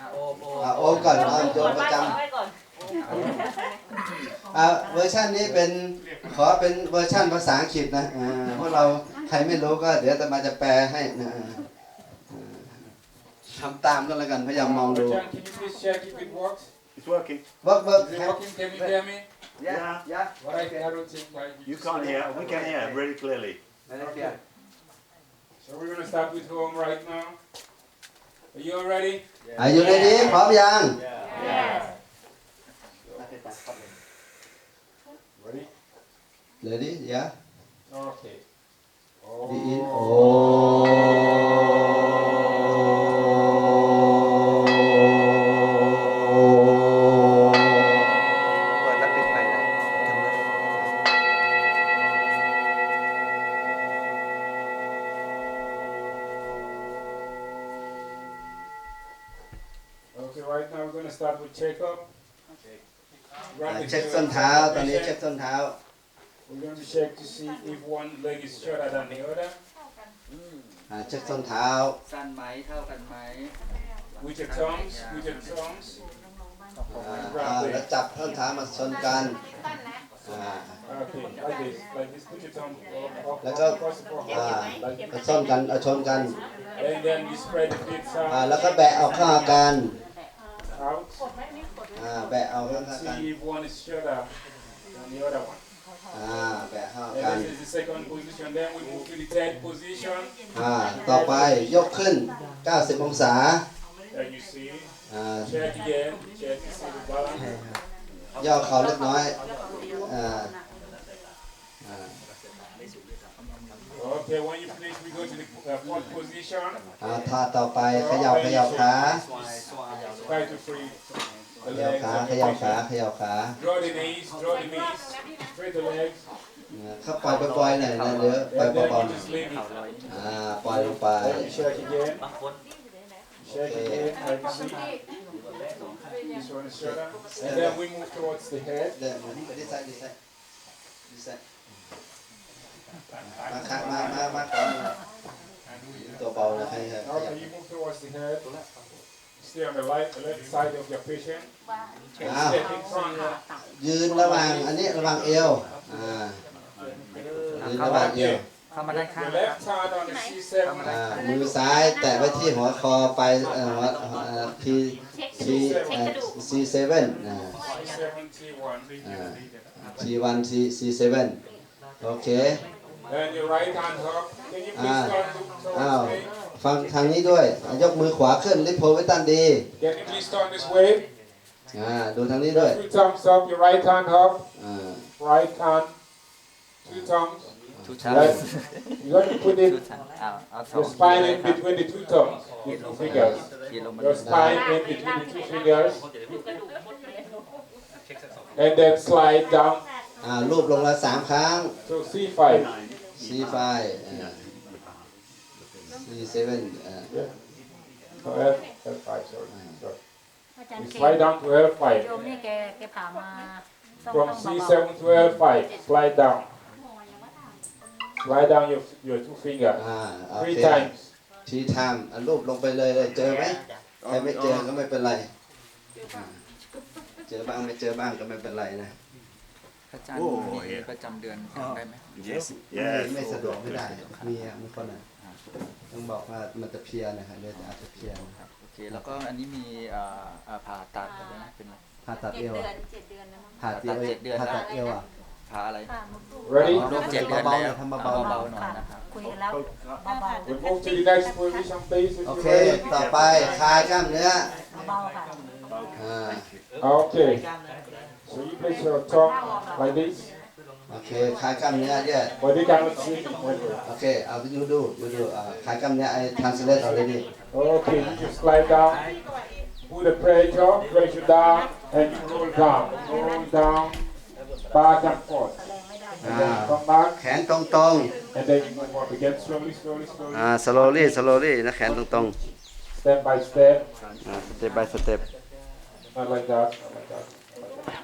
อะโอมโอมอะโอมก่อนเอาโยมประจำ อะเวอร์ชันนี้เป็นขอเป็นเวอร์ชันภาษาอังกฤษนะอ่าเพราะเราใครไม่รู้ก็เดี๋ยวจะมาจะแปลให้นะอ่าทำตามก็แล้วกันพยายามมองดู Can you please check if it works? It's working. เวิร์กเวิร์ก Is it working? Can you hear me? Yeah. ยะ What I cannot think like You can't hear. We can hear really clearly. ไม่ได้เกี่ยว So we're gonna start with home right now. Are you all ready? อายุในนี้พร้อมยัง Ready? เลดี้ยะ Okay. ดีอินโอ Oh. Right now we're gonna start with checkup. อ่า Right เช็คส้นเท้าตอนนี้เช็คส้นเท้า We're going to check to see if one leg is shorter than the other. อ่าเช็คส้นเท้า สั้นไหมเท่ากันไหม With your thumbs, with your thumbs. อ่าอ่าแล้วจับส้นเท้ามาชนกันอ่า Okay, like this, like this. Put your thumb up, up, Let up go. across the forehead. อ่า Like เอาส้นกันเอาชนกัน And then you spread the feet อ่า out. แล้วก็แบะออกข้างกัน out. อ่าแบะเอาข้าง And กัน see if one is shorter than the other one. อ่าแบะข้าง And กัน this is the second position. Then we move to the third position. อ่าต่อไปยกขึ้น 90 องศา And you see, อ่า check again, check to see the balance. ย่อเข่าเล็กน้อยอ่าอ่า Okay, when you อ่าท่าต่อไปเขย่าเขย่าขา Try to free เข the ย่า legs ขา and เข the ย่าขา patient. เขย่าขา Draw the knees, draw the knees, straight the legs. อ่าเข้าปล่อยบ่อยๆหน่อยนะเดี๋ยวปล่อย And then เบา you ๆหน่อย just leave it. อ่าปล่อยลงไป Then you shake again, บางคน shake again, like you see. This one is shorter. And then we move towards the head. เดินมาดีไซน์ดีไซน์ดีไซน์มาครับมามามาก่อน ตัวเบาเลยใครขยับ Okay, you move towards the head. Stay on the right, the left side of your patient. And Ah. step in front. ยืนระหว่างอันนี้ระหว่างเอว อ่า ยืนระหว่างเอว เข้ามาด้านข้าง The left hand on the C7. อ่า มือซ้ายแตะไว้ที่หัวคอไปเอ่อหัวเอ่อ P P เอ่อ C7 อ่า C7, T1. T1 T C7 โอเค Then your right hand up. Can you please Ah. turn to- อ้าว towards me? ฟังทางนี้ด้วย ยกมือขวาขึ้นลิโพไว้ตันดี Can you please turn this way? อ่าดูทางนี้ด้วย Two thumbs up, your right hand up. อ่า Right hand. Two thumbs. ทุกชั้น Right. You got to put ทุ it กชั้นเอาเอาสอง your spine in between the two thumbs. เขียน Your ลง two ไป fingers. เขียนลงมา Your spine in between the two fingers. And then slide down อ่ารูปลงละสามครั้ง to C5. C5 อ่า C7 อ่า Oh, F, F5, sorry. sorry. อาจารย์ You เก slide down to โย F5. มนี่แกแกผ่ามาต้อง From ต้องเบา C7 to F5, slide down. Slide down your, your two fingers. อ่าโอ Three เค times. ทีไทม์อะรูปลงไปเลยเลย เจอไหมใครไม่เจอก็ไม่เป็นไรอ่าเจอบ้างไม่เจอบ้างก็ไม่เป็นไรนะ พระอาจารย์โอ้มีประจำเดือนได้ไหม Yes. ไม่ Yes. ไม่สะดวกไม่ได้มีอะมีคนอะต้องบอกว่ามันจะเพลียนะครับเลือดอาจจะเพลียนะครับโอเค แล้วก็อันนี้มีเอ่อเอ่อผ่าตัดอะไรนะเป็นอะไร ผ่าตัดเจ็เอดวเดืออะนเจ็ดเดือนนะมั้งผ่าตัดเอวเจ็ดเดือน ผ่าตัดเอวอะ ผ่าอะไรผ่ามาพูด Ready? ลูกเจ็ดเดือนเบาๆหน่แล้อยวทำเบาๆ เบาๆหน่อยนะครับ คุยกันแล้ว เบา We move to the next position, please. If โอ you're เค ready. ต่อไปคลายกล้ามเนื้อๆเบาๆค่ะ อ่า Okay. So you place your tongue like this, โอเคคลายกล้ามเนื้อเนี่ย but you cannot see it. anyway. โอเคเอาไปดูดูดูดูอ่าคลายกล้ามเนื้อไอ้ translate already Okay, you just slide down, put the pressure, pressure down, and you roll down, roll down, back and forth. And then come back, แขนตรงตรง and then you move up again slowly, slowly, ๆ slowly, อ่า slowly slowly นะแขนตรงตรง step by step, ๆอ่า step by step not like that, not like that.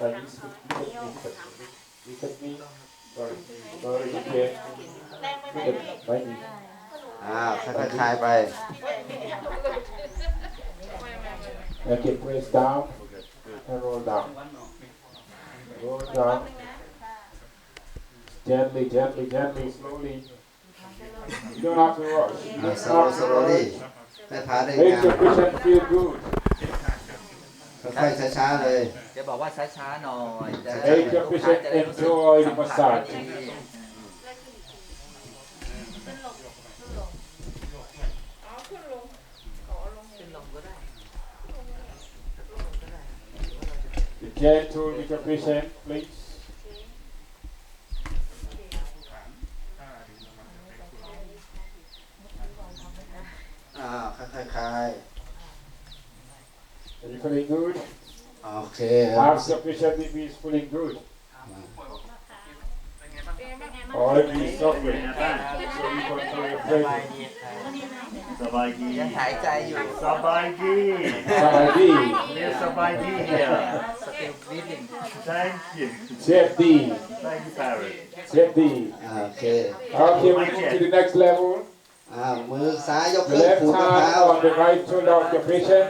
Like this, look at me, look at me, sorry, sorry, again, look at me, like this. อ้าวค่อยๆคลายไป Okay, press down and roll down. Roll down. Gently, gently, gently, slowly. You don't have to rush. You อ่า don't สโล have ส to โลลี่ rush. ให้พาได้ Make งาน your patient feel good. ค่อยๆช้าๆเลยแกบอกว่าช้าๆหน่อยจะ Make your patient enjoy the massage. ขึ้นลงก็ได้ Be gentle with your patient, please. อ้าวค่อยๆคลาย Are you feeling good? โอเค Ask your patient if he's feeling good. เป็นไงบ้าง Or if he's suffering. So you control your breathing. สบายดี ยังหายใจอยู่ สบายดี Samadhi. เรียกสบายดีเนี่ย สติลบีดิ่ง thank you Safety. thank you parrot Safety. อ่าโอเค Okay, we move to the next level. อ้าวมือซ้ายยก The ขึ้น left ขูดมะพร้าว hand on the right shoulder of your patient.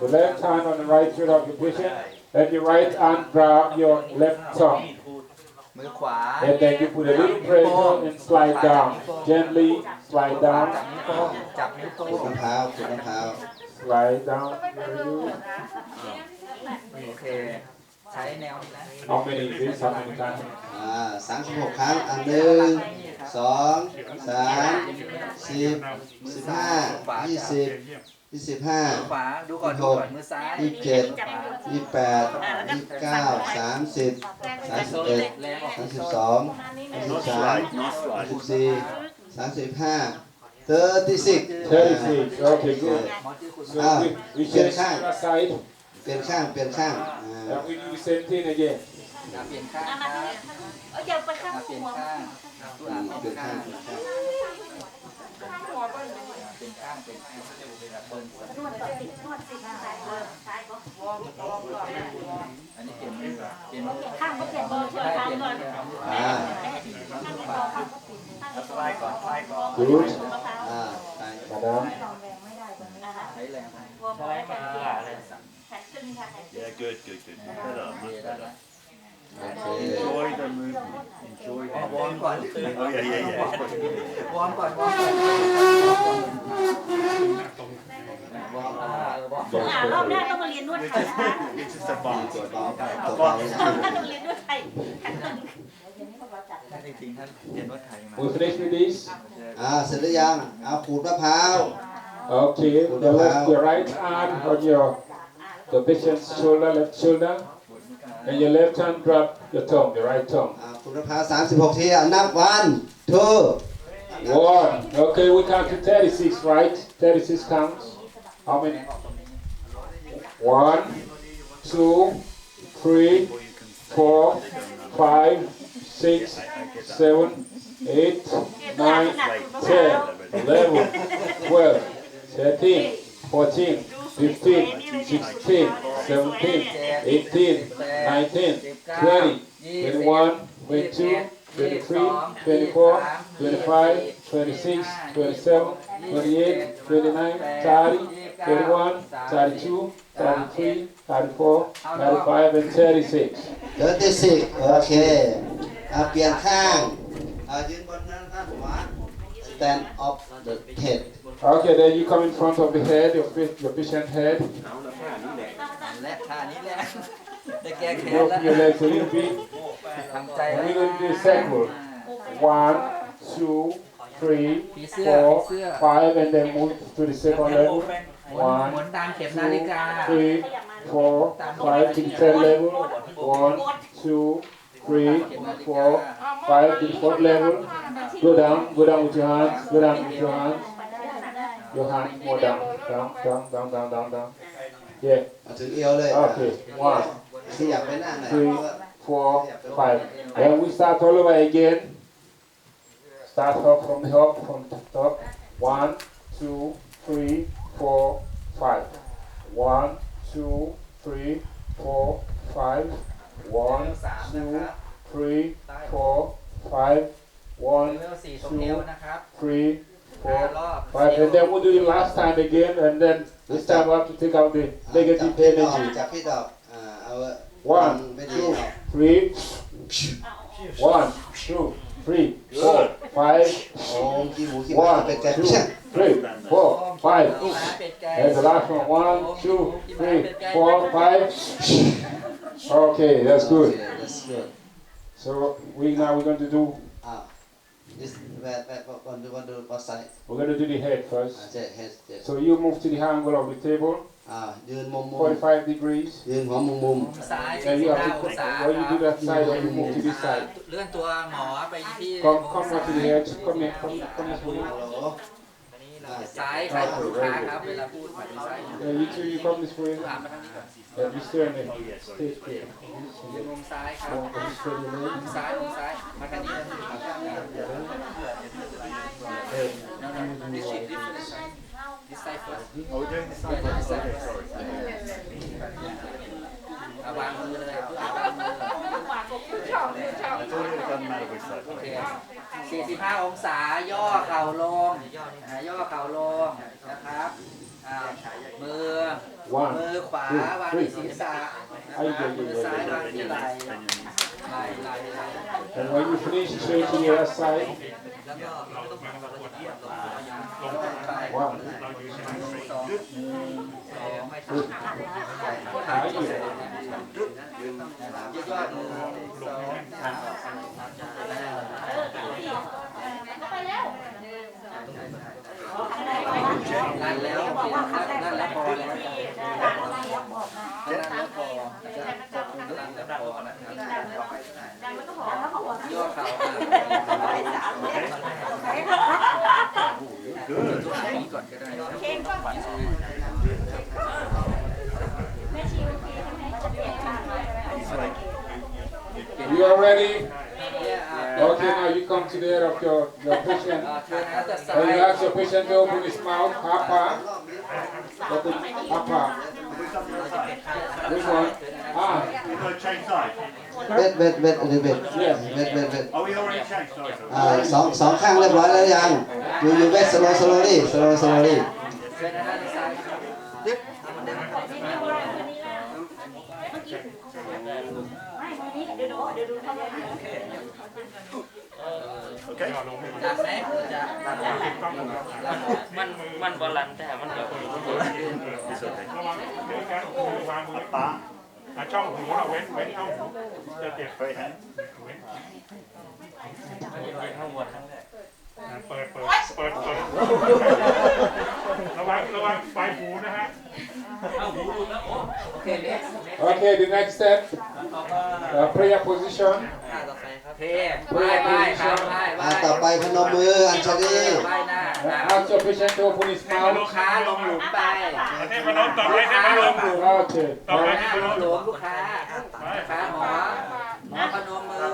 The left hand on the right shoulder of your patient. And your right hand grab your left tongue. มือขวา And then you put a little pressure and slide down. Gently slide จับ down. นิ้วโป้งจับนิ้วโป้ขูดงมะพร้าวขูดมะพร้า Slide down. Very good. โอเค ใช้แนวนี้นะ How many is this? How many times? อ่าสามสิบหกครั้งอันหนึ่งสองสามสิบสิบห้ายี่สิบ ยี่สิบห้า มือขวาดูก่อนดูก่อนมือซ้ายยี่สิบเจ็ดยี่สิบแปดยี่สิบเก้าสามสิบ สามสิบเอ็ด แรงออกสามสิบสองสามสิ not บสาม slide not สาม slide สิบสี่สามสิบห้าเ thirty six 36. Okay, good. หมอชื่อคุณ So we, we change to the side. เปลี่ยนข้างเปลี่ยนข้างอ่า And we do the same thing again. อะเปลี่ยนข้างคมารับเอออย่าไปข้างอะเปลี่ยนหัวข้างดูอะเปเปลี่ลี่ยยนนข้าข้างง เป็นข้างเปลี่ยนข้างเปลี่ยนเบิ้ลนวดติดนวดติดซ้ายก็อันนี้เปลี่ยนมือเปลี่ยนมือข้างก็เปลี่ยนมือช่วยใช่ข้างเป็นก่มือนออ่าข้างไม่พอข้างก็เปลี่ยนข้างก็สบายก่อนสบายก่อนคุณอ่าไป Madam. นะคะใช้แรงไปรวมไว้กันเยวแขนขึ้นค่ะแขนขึ้น yeah good good good better โอ enjoy the movement enjoy อ๋อ the วอร์มก่อน oh yeah yeah yeah วอร์มก่อนวอร์มก่อนวอร์มอ่าเออวอร์มอ่ารอบหน้าต้องมาเรียนนวดไทยนะคะ it's just a box ตัวเบาตัวเบารอบหน้าต้องเรียนนวดไทยจริงๆท่านเรียนนวดไทยมา We finish with this? อ่าเสร็จหรือยังเอาขูดมะพร้าว Okay. The left, your right hand on your the patient's shoulder, left shoulder, And your left hand grab your tongue, your right tongue. อ่าคุณนภา36 ทีอ่ะนับ one two One. Okay, we count to 36, right? 36 counts. How many? One, two, three, four, five, six, seven, eight, nine, ten, eleven, twelve, thirteen, fourteen. Fifteen, sixteen, seventeen, eighteen, nineteen, twenty, twenty-one, twenty-two, twenty-three, twenty-four, twenty-five, twenty-six, twenty-seven, twenty-eight, twenty-nine, thirty, thirty-one, thirty-two, thirty-three, thirty-four, thirty-five, and thirty-six. 36 โอเคอ่าเปลี่ยนข้างอ่ายืนบนนั้นด้านขวา stand up the head Okay, then you come in front of the head, your, pa- your patient head. และท่านี้แหละจะแก้แค้น Move แล้ว your legs a little bit. ทำใจ And ไว้ we're going to do a circle. One, two, three, ผีเสื้อผี four, เสื้อ five, and then move to the second level. หมุนหมุนตามเข็มนาฬิกา Three, four, five to the third level. One, two, three, four, five to the fourth level. Go down, go down with your hands, go down with your hands. Your hand more down, down, down, down, down, down, down. Yeah. มาถึงเอวเลย Okay. One, ขยับไปหน้าหน่อย three, four, five. And we start all over again. Start up from the top, from the top. One, two, three, four, five. One, two, three, four, five. One, สามนะ two, ครับ three, four, five. เล One, เวลสี่ตรงเอวนะครับ three, four, five, and then we'll do it last time again, and then this time we'll have to take out the จับ negative พิษออก energy. จับพิษออกอ่าเอา One, ไม่ดีออก Three, one, two, three, four, five, โอ้ขี้หมูขี้หมา one, เป็นแก two, เพี้ยน three, four, five. And the last one, one, two, three, four, five. Okay, that's good. Okay, that's good So we now we're going to do อ้าว this where where what do what do what side we're going to do the head อ่า first. เจ็ด head เจ็ด So you move to the angle of the table, อ่ายืนมุมมุม 45 degrees. ยืนหัวมุมมุม ซ้าย And you 49 have อง to ศา when you ค do รับ that side, then you move to this side. เลื่อนตัวหมอไปที่ Come come now to the edge. Come here. Come come this way. ฮัลโหล อั นนี้เราจะซ้ายใครของลูกค้าครับเวลาพูดหมายถึงซ้าย Yeah, you two, you come this way. ถามมาทางนี้ก่อน Yeah, you stand there. Stay straight. ยืนมุมซ้ายครับ Come come straight in มุ there. มซ้ายมุมซ้ายมาทางนี้นะครับ No, no, no, this way, this way. This side first. Oh, we're doing this side first. Okay, sorry. เอาวางมือเลยเพื่อวางมือ I thought it didn't matter which side. โอเค 45 องศาย่อเข่าลงอ่าย่อเข่าลงนะครับอ่ามือ One, มือขวาวางที่ศีรษะนะครับมือซ้ายวางที่ไหล่ไหล่ไหล่ไหล่ and when you finish, straight to the other side. แล้วก็เราต้องฟังเราจะเทียบลงลงไป One, สองสองไม่ถึงขาที่ไหนยืดยอดมือสองนั่นแล้วนั่นแล้วพอแล้ว นั่นแล้วพอนั่นแล้วพอนะครับย่อเข่าตัวนี้ก่อนก็ได้เค้กก็แม่ชีโอเคใช่ไหมจะเปลี่ยนชาติ you are ready? เนี่ยอะ Okay, now you come to the head of your, your patient. อ่าคือเขาจะซ้า And ย you ask your patient to open his mouth, upper, open, upper. Which one? Ah, We've got to change sides. เบ็ดเบ็ดเบ็ดอันนี้เบ็ด yes. เบ็ดเบ็ดเบ็ด Oh, we already changed. Sorry, sorry. อ่าสองสองข้างเรียบร้อยแล้วยัง อยู่อยู่เบ็ด slow slowly slow slowly เป็นด้านซ้ายดึ๊บ ไม่วันนี้เดี๋ยวดูเดี๋ยวดูเขาเลย Okay. ดันไหมจะดันแล้วมันมันบอลันแต่มันแบบ It's okay. ระวังเดี๋ยวการมือวางมือ Bar. อะช่องหูเราเว้นเว้นช่องหูจะเจ็บ Very hand. เว้นข้างบนข้งแรกอะเปิดเปิดเปิดเปิดระวังระวังไฟหูนะฮะโอเคเน็ก Okay, the next step, ต่อมา uh, prayer position. เทไหว้ไหว้ครับไหว้ไหว้อ่าต่อไปพนมมืออัญชลีไหว้หน้า Uh, อ่า ask your patient to open his ลูก mouth. ค้าลงหลุมไปเทพนมต่อไปเทพนม Okay. ต่อไป Now, เทพลนงมหลุมลูกค้าลูกค้าหมอหมอพนมมือ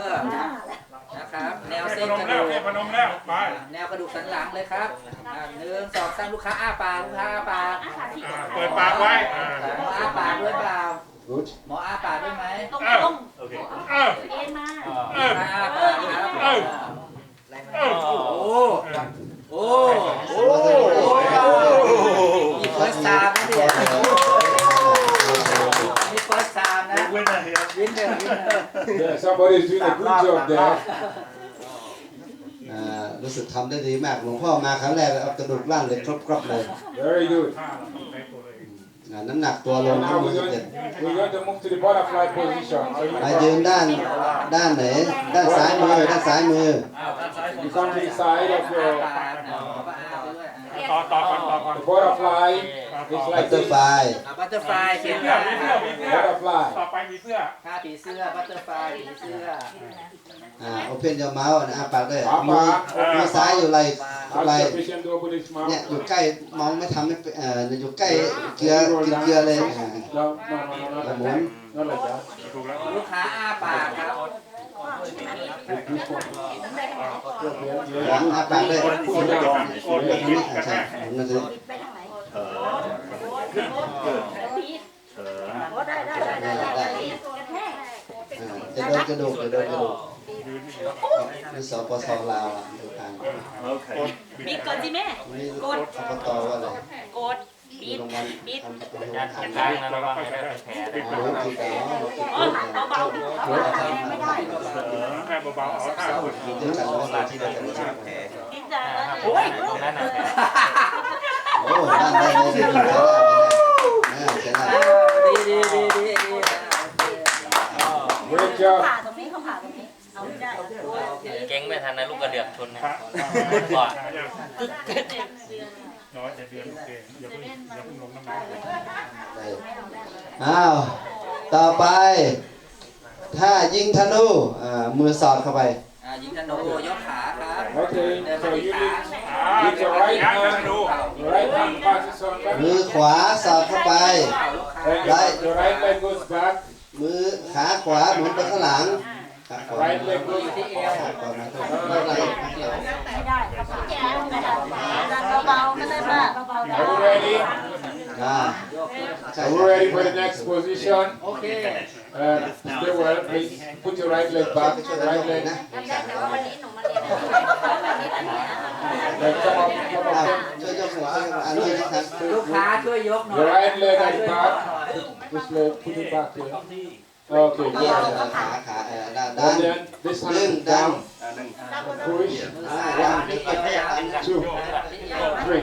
นะครับ แนวเทพเส้นนกมระแล้วดูเทกพนมแล้วไปแนวกระดูกสันหลังเลยครับอ่าหนึ่งสองสามลูกค้าอ้าปากลูกค้าอ้าปาก อ่าเปิดปากไว้อ่าหมออ้าปากด้วยเปล่า good. หมออ้าปากด้วยไหมตรงตรง Okay. เออเอ็นมาเอออ้าปากครับเออเออโอ้โหโอ้โหโอ้มีเฟิร์สไทม์นะเนี่ยมีเฟิร์สไทม์นะ Winner here. วินเดอร์วินเดอร์ Yeah, somebody's doing a good job there. อ่ารู้สึกทำได้ดีมาก หลวงพ่อมาครั้งแรกเอากระดูกล่างเลยครบครบๆเลย Very good. ผ้าเราต้องใช้ตัวเองอ่าน้ำหนักตัวลง Now ที่ we're ยี่สิบ going, เจ็ด we're going to move to the butterfly position. So you มายืนด้านด้านไหน ด้านซ้ายมือด้านซ้ายมือ You come to the side of อ้า your ปากนะหมอก็อ้าไปด้วยต่อต่อก่อนต่อก่อน the butterfly. It's บัต like เตอ this. ร์ไฟอ่าบัตเตอร์ฟลายเขียนเสื้อว่ามีเสื้อมีเสื้อ Butterfly. ต่อไปมีเสื้อค่าผีเสื้อบัตเตอร์ฟลายผีเสื้ออ่าโอเพนยอร์เมาส์นะอาปากด้วยอามืปาอกมือซ้ายอยู่ไหล่ไหล่ Ask your patient to open his เนี่ย mouth. อยู่ใกล้มองไม่ทำไม่เป็นเอ่ออยู่ใกล้เกลือกินเกลือเลยอ่า No, no, no, no, not like that. Not like that. ถูกแล้วลูกค้าอ้าปากครับ This one. Yeah, อ่า yeah, อาปากด้วย good. Sit down. หมุนมาทางนี้อ่าใช่หมุนมาทางนี้ไปทางไหน Turn. โอ้ได้ได้ได้ได้ได้กระแทกอ่าจะโดนกระดูกจะโดนกระดูกนี่สปสลาวอะดูทาง Okay. บีบก่อนสิแม่นี่อบตว่าอะไรกดบีบโรงพยาบาลบีบทำประตูยัดกลางนะระวังให้ได้เป็นแผลนะอ๋อคือแต่อ๋ออ๋อเบาๆไม่ได้แค่เบาๆเอาท่าหุ่นเดี๋ยวกันแล้วมาที่เดียวกันใช่ไหมกินจ้าโอ้ยตรงนั้นน่ะแผลโอ้ได้ได้ได้ได้ได้ได้ ใช่ได้ดีดีดีดีดี Great job. ผ่าตรงนี้เขาผ่าตรงนี้ เอาไม่ได้เก่งไม่ทันนะลูกกระเดือกชนนะพระก่อนน้อยจะเดือนโอเคอย่าเพิ่งอย่าเพิ่งลงน้ำหนักอ้าวต่อไปถ้ายิงธนูอ่ามือสอดเข้าไปอ่ายิงธนูยกขาครับ Okay, so you lift, อ่า lift your right ย้า ยไป hand, ดู your right hand passes on back, มือขวาสอดเข้าไป and your, your right leg goes back, มือขาขวาหมุนไปข้างหลังขาขวา right leg goes ขาขวามาข้างหลังไม่เป็นไรไม่ได้แกไม่ได้เบาๆก็ได้ป่ะเบาๆได้ Are you ready? อ่าใช่ Are you ready for the next position? โอเค Uh, stay well, please. Put your right leg back, ช่วยกัน right เลย leg. นะแต่ว่าวันนี้หนูมาเรียน Then come up, come อ้า ว up. ช่วยยกหัวอันนี้นะครับ ลูกค้าช่วยยกหน่อย Your right leg at the back. This leg, put it back here. Okay, เออ good. ขาขาเออด้านด้า And น then this ดึง hand ดัน down, push, อ่าดันเก็บขยะอันนี้ two, three,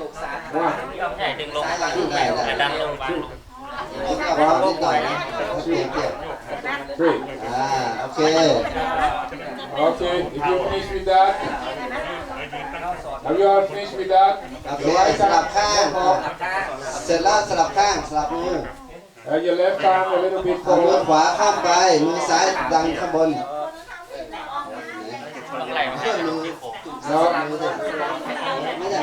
ลูกสาว one, ใช่ดึงลงแต่ดันลงไปนิดก็พอนิดหน่อยนะเปลี่ยนเปลี่ยน three. อ่าโอเค Okay, if you finish with that, have you all finished with that? โอเค Your right สลับ hand ข้างหลับตาเสร็จแล้วสลับข้าง สลับมือ and your left arm a little bit เอามือ forward. ขวาข้ามไป มือซ้ายดันข้างบนต้องไหล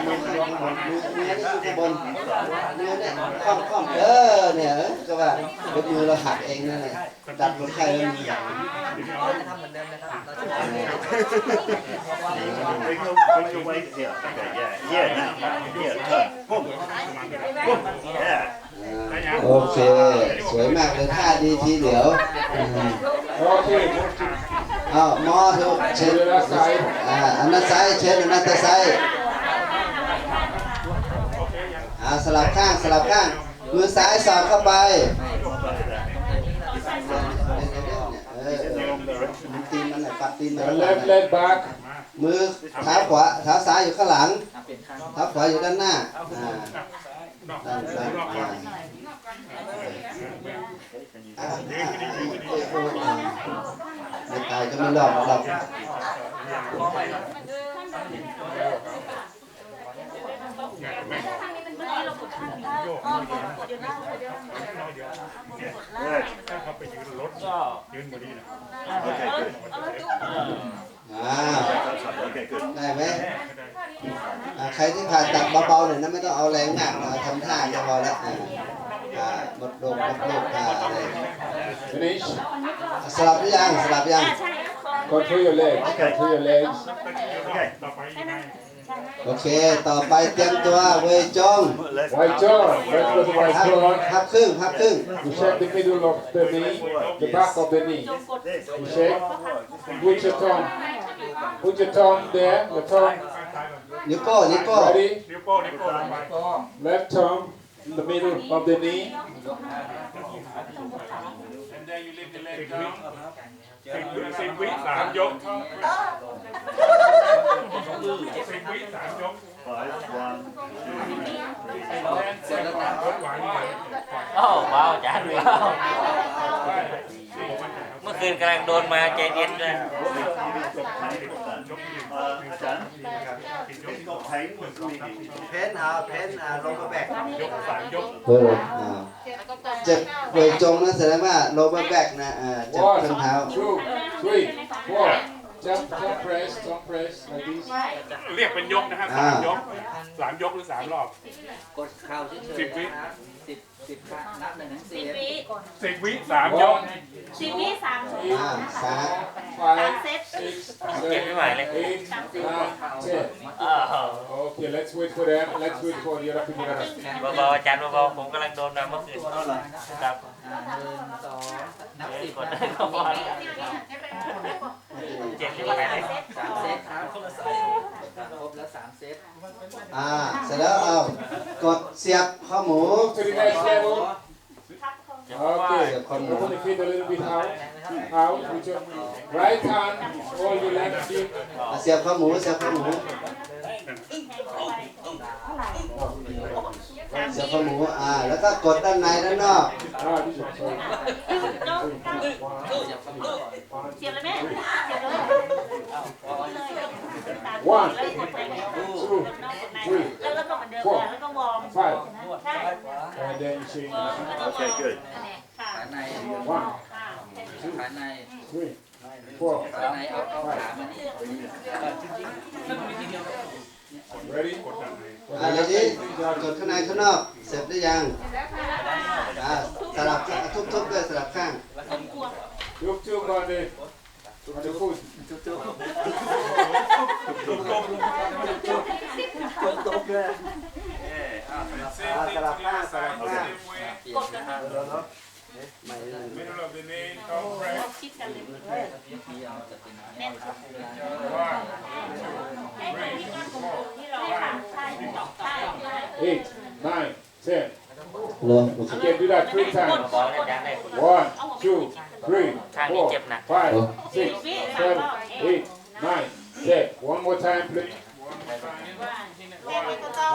มาให้ลูกที่ผมมือไม่ใช่มือข้างบนมือมือนี่อยู่ข้างบนมือเนี่ยคล่อมคล่อมเออเนี่ยก็ว่าเป็นมือเราหักเองนั่นแหละดัดคนไข้แล้วมือหักทำเหมือนเดิมนะครับ Bring your, bring your weight here. Okay, yeah, yeah, now. Yeah, turn. Boom. Boom. Yeah. โอเค สวยมากเลยท่าดีทีเดียวอืม Okay, move to อ้าวมอถูกเช็ด the other side. อ่าอันนั้นซ้ายเช็ดอันนั้นตะซ้าย อ่าสลับข้างสลับข้าง มือซ้ายสอดเข้าไปเออเออตีนมันหน่อยปัดตีนมัน Your หน่อย left leg back. มือเท้าขวาเท้าซ้ายอยู่ข้างหลังเปลี่ยนข้างเท้าขวาอยู่ด้านหน้าอ่าด้านด้านอ่าอ่าไม่ตายก็ไม่รอดหรอก เขาไปยืนรถก็ยืนบนนี้นะ Okay, good. อ่า That's right. Okay, good. ได้ไหมอ่าใครที่ผ่าตัดเบาๆหน่อยนะไม่ต้องเอาแรงมากนะทำท่าก็พอแล้วอ่าอ่าหมดโรคหมดโรคอ่าอะไร Finish. สลับหรือยังสลับยัง Control your legs. Control your legs. Okay. ต่อไปยังไง โอเค ต่อไปเตรียมตัวเวยจง Let's Right jaw. Let's go to พั right บ jaw. พับครึ่งพับครึ่ง You shake the middle of the knee, the back of the knee. This. You shake. Put your thumb. Put your thumb there. The thumb. นิ้วโป้งนิ้วโป้ง Ready? นิ้วโป้งนิ้วโป้งลงไป Left thumb in the middle of the knee. And then you lift the leg down. สิบวิสิบวิสามยกสิบวิสามยก Five. One. And then second ยกหวางนี่โอ้ว้าวจานว้าวเมื่อคืนกำลังโดนมาใจเย็น ด้วย Uh, Dan, he's got pain with bleeding. เพนเอาเพนอ่าลงมาแบกยกสามยกเอออ่าเจ็บเวยจงนะแสดงว่าโลมาแบกนะอ่าเจ็บ one, ข้างเท้า two, three, four. Jump, jump, press, jump, press like this. เรียกเป็นยกนะฮะสามยกสามยกหรือสามรอบ กดเข่าเฉยสิบวิๆนะครับสิบสิบครั้งนับหนึ่งถึงสิสี่บวิสิบวิสามยก One, สิบวิสามชุดอ่าสาม five, เซต six, เก็บไม่ seven, ไหวเลย eight, nine, ten. อ้าว Okay, let's wait for them. Let's wait for the other people. เบาๆอาจารย์เบาๆผมกำลังโดนมาเมื่อคืนครับอ่าหนึ่งสองนับเฮ้ยสิบกดนะได้ก็พอแล้ว เจ็บที่ไหนเลยสามเซตครับครบแล้วสามเซตอ่า เสร็จแล้วเอา กดเสียบข้อหมู To the next level. เดี๋ยวเพราะว่า Okay. Open the feet a little bit out. Out. With your right hand. Hold your left feet. อะเสียบข้อหมู เสียบข้อหมู เสียบข้อหมูอ่า แล้วก็กดด้านในด้านนอก Ah, this one. Sorry. เสียบเลยแม่เสียบเลย One, แล้วกดไปไง two, แล้วแล้วก็เหมือนเดิมแล้วก็วอร์ม five. ใช่ And then you change. วอร์มแล้วก็วอ Okay, ร์ม good. ค่ะขาใน One, ค่ะขาใน three, four. ขาในเอาเอาขามานี่ Ready? อ่าแล้วนี้กดข้างในข้างนอก เสร็จหรือยังอ่าสลับทุบๆด้วยสลับข้าง Look to on the on the foot. อ่าสลับข้างสลับข้างกดกันค่ะไม่เลย Middle of the knee, come press. ชิดกันเลยที่เอาจะเป็นแน่นครับ One, ไอ้ไอ้ที่ว่ากลมๆที่เรา eight, nine, ten. เหรอ Again, do that three times. บอกอาจารย์ได้ One, two, three, four, five, six, seven, eight, nine, ten. One more time, please.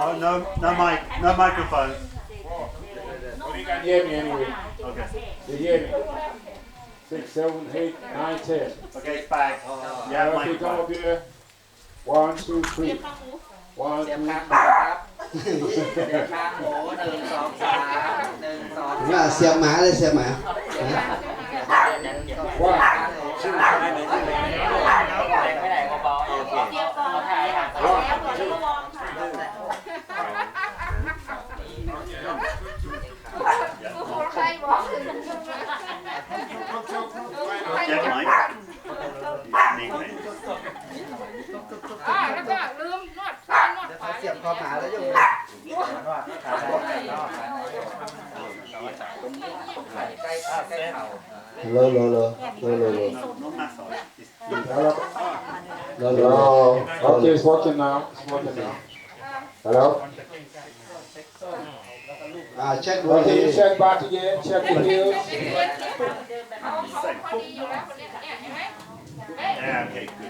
Oh, no, no mic, no microphone. Oh, you can hear me anyway. Okay. You hear me? Six, seven, eight, nine, ten. Okay, five. Yeah, come microphone. up here, One, two, three. One, เสียบ two, ข้างหมูครับเสียบข้างหมูหนึ่งสองสามหนึ่งสองน่าเสียบหมาเลยเสียบหมานะ one. ไม่ได้เบาๆโอเคเสียบก่อนแล้วก่อนแล้วก็วอร์มค่ะ Get mic. Need me. อ่าแล้วก็ลืมนวดซ้ายนวด ขวาเสียบคอหมาแล้วยกมือขาในนอกขาในใกล้ใกล้เข่าโลโลโลโลโลโล No, not massage. It's Hello. โลโล Hello. Okay, it's working now. It's working now. Hello. อ่าเช็คดูที Okay, you check back again. Check the heels. เขาเขาพอดีอยู่แล้วคนเนี้ยเนี่ยเห็นไหม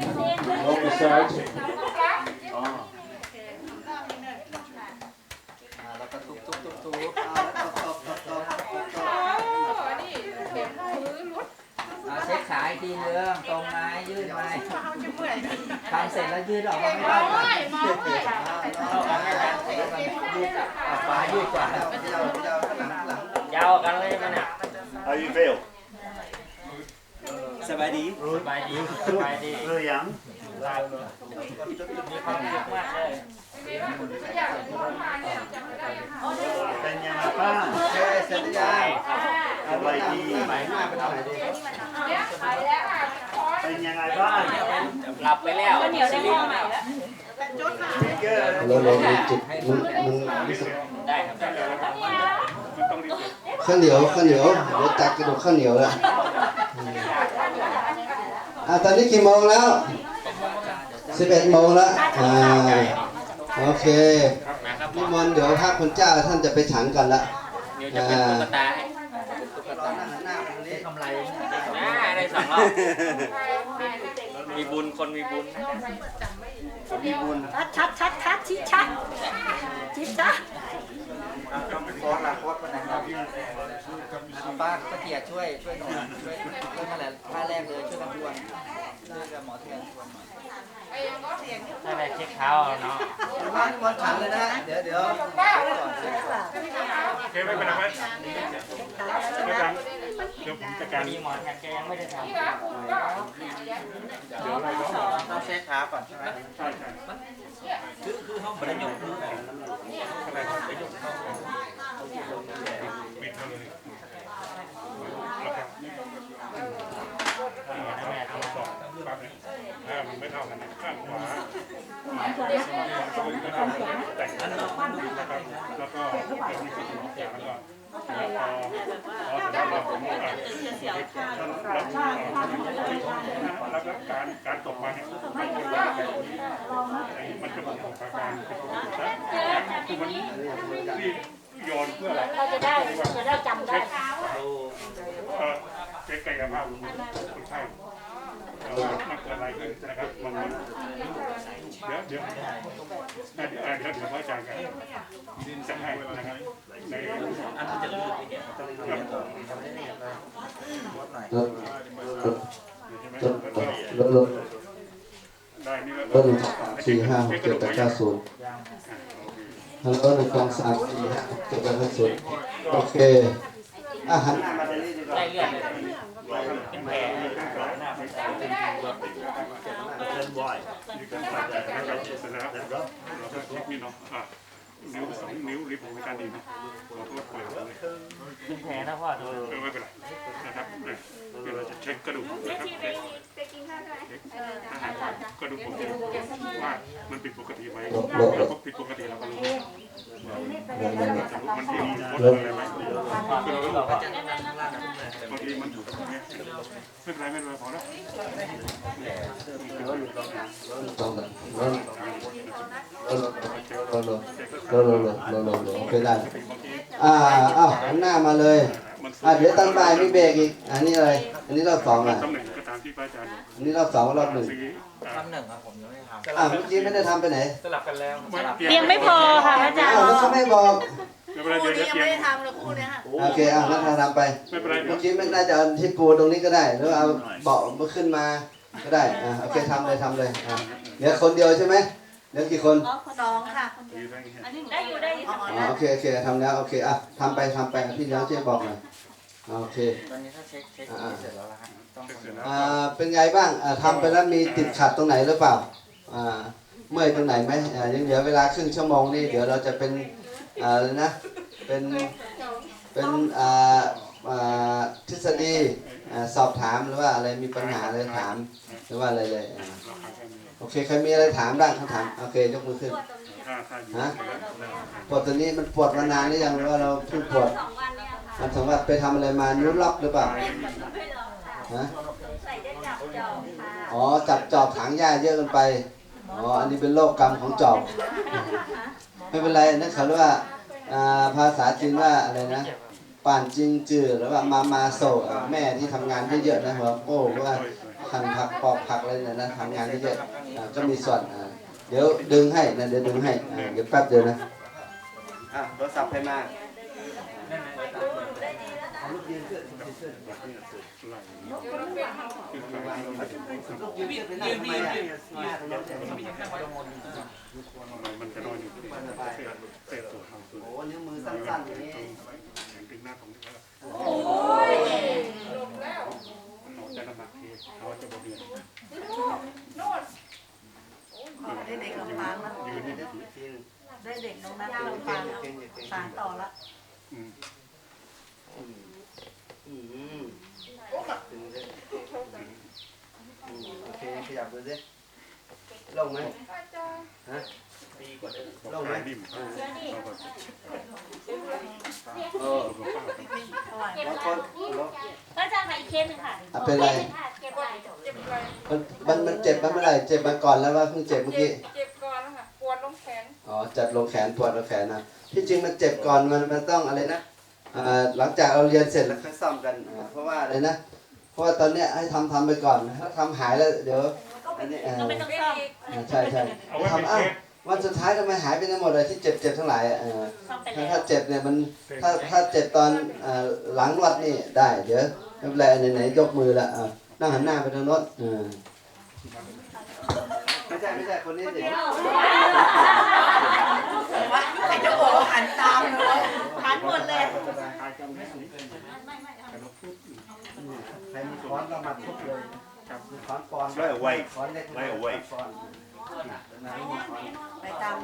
เจอยังไม่เซ็น On the side. Oh. อ่าแล้วก็ทุบทุบทุบทุบโอ้นี่เข็มมือรุดอ่าเช็คขาอีกทีนึงตรงไหมยืดไหมเขาจะเมื่อยทำเสร็จแล้วยืดออกเก่มางไม่มอได้งเลยมองเลยอะฟ้ายืดกว่ายาวกันเลยมันอะ How you feel? สบายดีสบายดีสบายดี Really young? มีความสุขมากเลยอยากนวดมาเนี่ยจำไม่ได้เป็นยังไงบ้างโอเคเสร็จหรือยังสบายดีไหนหน้าไปทางไหนดีเนี่ยไปแล้วอะคอยเป็นยังไงบ้างหลับไปแล้วเหนียวได้ห้องใหม่แล้ว Good. โลโลมีจุดมันมันได้ครับได้ครับข้าวเหนียวข้าวเหนียวเดี๋ยวตักกระดูกข้าวเหนียวละ อ่าตอนนี้กี่โมงแล้ว11โมงแล้วอ่าโอเคมาครับนิมนต์เดี๋ยวพระคุณเจ้าท่านจะไปฉันกันละเดี๋ยวจะเป็นตุ๊กตาให้ตุ๊กตาได้กำไรอ่าได้สองรอบ มีบุญคนมีบุญมีบุญชัดชัดชัดชิดชัดชิดชัดโค้ดละโค้ดวันไหนครับป้าป้าเกียรติช่วยช่วยหน่อยช่วยช่วยนั่นแหละท่าแรกเลยช่วยกันทวนช่วยกับหมอเทียนทวนหน่อยไอ้ก็เสียงถ้าได้เช็คเท้าเอาเนาะมานิมนต์ฉันเลยนะ เดี๋ยวเดี๋ยวป้าโอเคไม่เป็นไรไหมไม่เป็นไร เดี๋ยวผมจัดการมีหมอนแกยังไม่ได้ทำนี่ครับก็เดี๋ยวอะไรก็ต้องเช็คขาก่อนใช่ไหมใช่ใช่คือคือเขาไม่ได้ยกมือแบบอะไรไปยกเขาปิดเลยแล้วก็นี่แม่ทำสองปั๊บเนี่ยถ้ามันไม่เท่ากันข้างขวาแต่งนั้นนะครับแล้วก็จะมีสิ่งขอแล้วก็แล้วพอพอเสร็จ แล้วเราผมอะแล้วก็การการตกมาเนี่ยมันจะมันจะบอกอาการเป็นปกตินะคือมันที่โยนเพื่ออะไรเราจะได้จะได้จำได้เอ่อเช็คกายภาพคนไข้ เออมันเกิดอะไรขึ้นนะครับมันเดี๋ยวเดี๋ยวเดี๋ยวเดี๋ยวเดี๋ยวเดี๋ยวพระอาจารย์กันจะให้นะครับในอันมันจะลืดไปเนี่ยลดลดใช่ไหมลดแล้วก็ลดลดได้นี่ลดหนึ่งสามสี่ห้าหกเจ็ดแปดเก้าศูนย์ฮัลโหลหนึ่งสองสามสี่ห้าหกเจ็ดแปดเก้าศูนย์โอเคอะหันหน้ารงนี้ดีกว่าไล่เลือดเลยเป็นแผลหน้าเป็นแผล why. You can find that, that rough, นิ้วสองนิ้วริบของการดีนะเราก็เปิดเลยเป็นแผลนะพ่อดูเออไม่เป็นไรนะครับเนี่ยเดี๋ยวเราจะเช็คกระดูกนะครับเช็คอาหารกระดูกผมว่ามันผิดปกติไหมแล้วก็ผิดปกติเราก็รู้มันมีมดอะไรไหมคือเรารู้ว่าบางทีมันอยู่ตรงนี้ไม่เป็นไรไม่เป็นไรพอแล้วตรงกันลดลดลดลดลดลดลดลดลดโอเคได้อ่าอ้าวหันหน้ามาเลยมันอะเดี๋ยวตอนบ่ายมีเบรกอีก อันนี้อะไร อันนี้รอบสองอะตำแหน่งก็ตามที่พระอาจารย์อันนี้รอบสองกับรอบหนึ่งสีทำหนึ่งครับผมยังไม่ทำอะเมื่อกี้ไม่ได้ทำไปไหนสลับกันแล้วสลับเตียงไม่พอค่ะอาจารย์อ้าวแล้วก็ไม่บอก ไม่เป็นไรเดี๋ยวจะเตรียมโอเคอะงั้นเราทำไป ไม่เป็นไรเดี๋เมื่ยวอกี้ไม่น่าจะเอาที่ปูตรงนี้ก็ได้ หรือเอาเบาะมาขึ้นมาก็ได้ อะโอเคทำเลยทำเลยอะเดี๋ยวคนเดียวใช่ไหม เดี๋ยวกี่คนสองค่ะดีได้ไงได้อยู่ได้อยู่อ๋อโอเคโอเคทำแล้วโอเคอะทำไปทำไปพี่เลี้ยงช่วยบอกหน่อยอะโอเคตอนนี้ถ้าเช็คเช็คเสร็จแล้วนะฮะต้องเสร็จแล้วอ่าเป็นไงบ้างอ่าทำไปแล้วมีติดขัดตรงไหนหรือเปล่าอ่าเมื่อยตรงไหนไหมอ่ายังเหลือเวลาครึ่งชั่วโมงนี่เดี๋ยวเราจะเป็นอ่าอะไรนะเป็นเป็นอ่าอ่าทฤษฎีอ่าสอบถามหรือว่าอะไรมีปัญหาอะไรถามหรือว่าอะไรเลยอ่า โอเคใครมีอะไรถามบ้างคำถามโอเคยกมือขึ้นถ้าถ้าอยู่ฮะ ปวดตัวนี้มันปวดมานานหรือยังหรือว่าเราเพิ่งปวดสองวันเนี่ยค่ะมันสมว่าไปทำอะไรมานิ้วล็อกหรือเปล่าไม่หรอกค่ะฮะใส่ได้จับจองค่ะอ๋อจับจอบถางหญ้าเยอะเกินไปอ๋ออันนี้เป็นโรคกรรมของจอบ ไม่เป็นไรนั่นเขาเรียกว่าอ่าภาษาจีนว่าอะไรนะป่านจิงจือหรือว่ามามาโซอะแม่ที่ทำงานเยอะๆนะหัวโป้หรือว่า หั่นผักปอกผักอะไรเนี่ยนะทำงานเยอะๆอ่าก็มีส่วนอ่าเดี๋ยวดึงให้นะเดี๋ยวดึงให้อ่าเดี๋ยวแป๊บเดียวนะอะโทรศัพท์ใครมามันจะนอนอยู่ที่เศษส่วนของตัวโอ้นิ้วมือสั้นๆอย่างนี้แข็งตึงหน้าตรงนี้แล้ว โอ้ยลงแล้ว จะน้ำหนักเทเขาจะบวมเวียนได้เด็กลำปางแล้วยืนนี่ทีนึงได้เด็กน้องนัทลำปางแล้วเก่งๆเก่งๆสานต่อละอืมอืมอือโอเคขยับดูสิลงไหมฮะลงไหมดิ่มเออบางคน ก็จะมาอีก เคสหนึ่งค่ะอะเป็นไรเก็บไว้เจ็บอะไรมันมันมันเจ็บมาเมื่อไหร่เจ็บมาก่อนแล้วว่าเพิ่งเจ็บเมื่อกี้เจ็บก่อนแล้วค่ะปวดลงแขนอ๋อจัดลงแขนปวดลงแขนนะที่จริงมันเจ็บก่อนมันมันต้องอะไรนะอ่าหลังจากเราเรียนเสร็จแล้วค่อยซ่อมกันอ่าเพราะว่าอะไรนะเพราะว่าตอนเนี้ยให้ทำทำไปก่อนถ้าทำหายแล้วเดี๋ยวอันนี้อ่าก็ไม่ต้องเป็นซ่อมอีกอ่าใช่ใช่เอาไว้เป็นทำอ้าเควสวันสุดท้ายทำไมหายไปทั้งหมดเลยที่เจ็บเจ็บทั้งหลายอะเออซ่อมไปถ้าแล้วถ้าเจ็บเนี่ยมันถ้าถ้าเจ็บตอนเอ่อหลังนวดนี่ได้เดี๋ยว ไม่เป็นไรไหนๆยกมือละอะนั่งหันหน้าไปทางโน้นเออไม่ใช่ไม่ใช่คนนี้เด็กใครจะบอกหันตามเลยหันหมดเลยกายกรรมแค่นี้แต่เราพูดเรามาทุบเลยถอนปอน Straight away. ถอนเล็ก Lay away. ถอนไปตาม